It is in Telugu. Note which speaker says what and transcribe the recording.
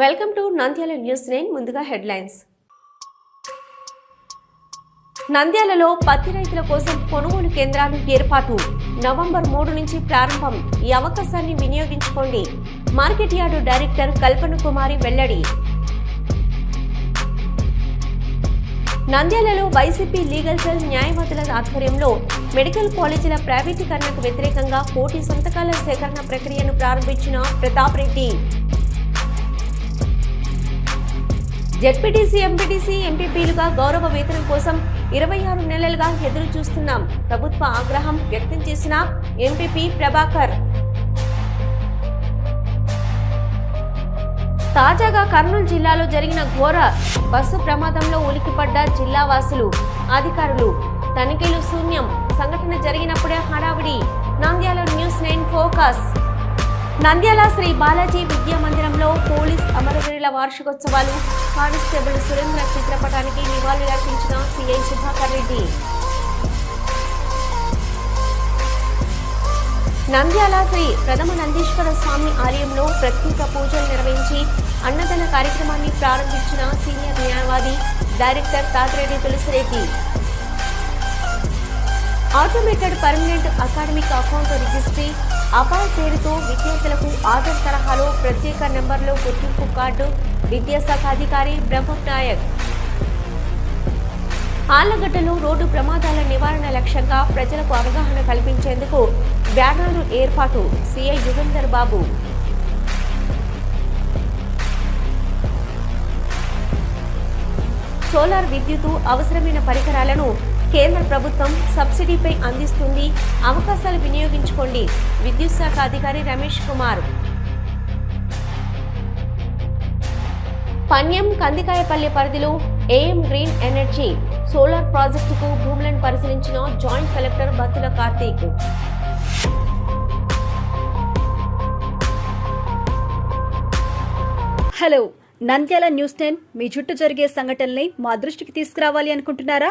Speaker 1: Welcome to Nandyal news nine ముందుగా హెడ్లైన్స్. నంద్యాలలో పత్తి రైతుల కోసం కొనుగోలు కేంద్రాలు ఏర్పాటు. నవంబర్ మూడు నుంచి ప్రారంభం. ఈ అవకాశాన్ని వినియోగించుకోండి. Market yard director Kalpana Kumari వెల్లడి. నంద్యాలలో వైసీపీ లీగల్ సెల్ న్యాయవాదుల ఆధ్వర్యంలో మెడికల్ కాలేజీల ప్రైవేటీకరణకు వ్యతిరేకంగా కోటి సంతకాల సేకరణ ప్రక్రియను ప్రారంభించిన ప్రతాప్ రెడ్డి. జెడ్పీటీసీ ఎంపీటీసీ ఎంపీపీలుగా గౌరవ వేతనం కోసం ఇరవై ఆరు నెలలుగా ఎదురు చూస్తున్నాం ప్రభుత్వ ఆగ్రహం వ్యక్తం చేసిన ఎంపీపీ ప్రభాకర్. తాజాగా కర్నూలు జిల్లాలో జరిగిన ఘోర బస్సు ప్రమాదంలో ఉలికిపడ్డ జిల్లా వాసులు అధికారులు తనిఖీలు శూన్యం. సంఘటన జరిగినప్పుడే హడావిడి. Nandyal news nine focus. Nandyal Shri Balaji Vidya మందిరంలో పోలీస్ అమరవీరుల వార్షికోత్సవాలు కానిస్టేబుల్ సురేంద్ర చిత్రపటానికి నివాళులర్పించిన సిఐ సుధాకర్ రెడ్డి. నంద్యాల శ్రీ ప్రథమ నందీశ్వర స్వామి ఆలయంలో ప్రత్యేక పూజలు నిర్వహించి అన్నదాన కార్యక్రమాన్ని ప్రారంభించిన సీనియర్ న్యాయవాది director Thatireddy Tulasireddy. Automated permanent academic account registry అపాయ పేరుతో విద్యార్థులకు ఆధార్ తరహాలో ప్రత్యేక నెంబర్లో గుర్తింపు కార్డు విద్యాశాఖ అధికారి బ్రహ్మ నాయక్. ఆళ్ళగడ్డలో రోడ్డు ప్రమాదాల నివారణ లక్ష్యంగా ప్రజలకు అవగాహన కల్పించేందుకు బ్యానర్లు ఏర్పాటు సిఐ యుగంధర్ బాబు. సోలార్ విద్యుత్ అవసరమైన పరికరాలను కేంద్ర ప్రభుత్వం సబ్సిడీపై అందిస్తుంది. అవకాశాలు వినియోగించుకోండి. విద్యుత్ శాఖ అధికారి రమేష్ కుమార్. పన్యం కందికాయపల్లి పరిధిలో ఏఎం గ్రీన్ ఎనర్జీ సోలార్ ప్రాజెక్టుకు భూములను పరిశీలించిన joint collector Battula Karthik.
Speaker 2: Hello Nandyal news ten మీ చుట్టూ జరిగే సంఘటనల్ని మా దృష్టికి తీసుకురావాలి అనుకుంటున్నారా?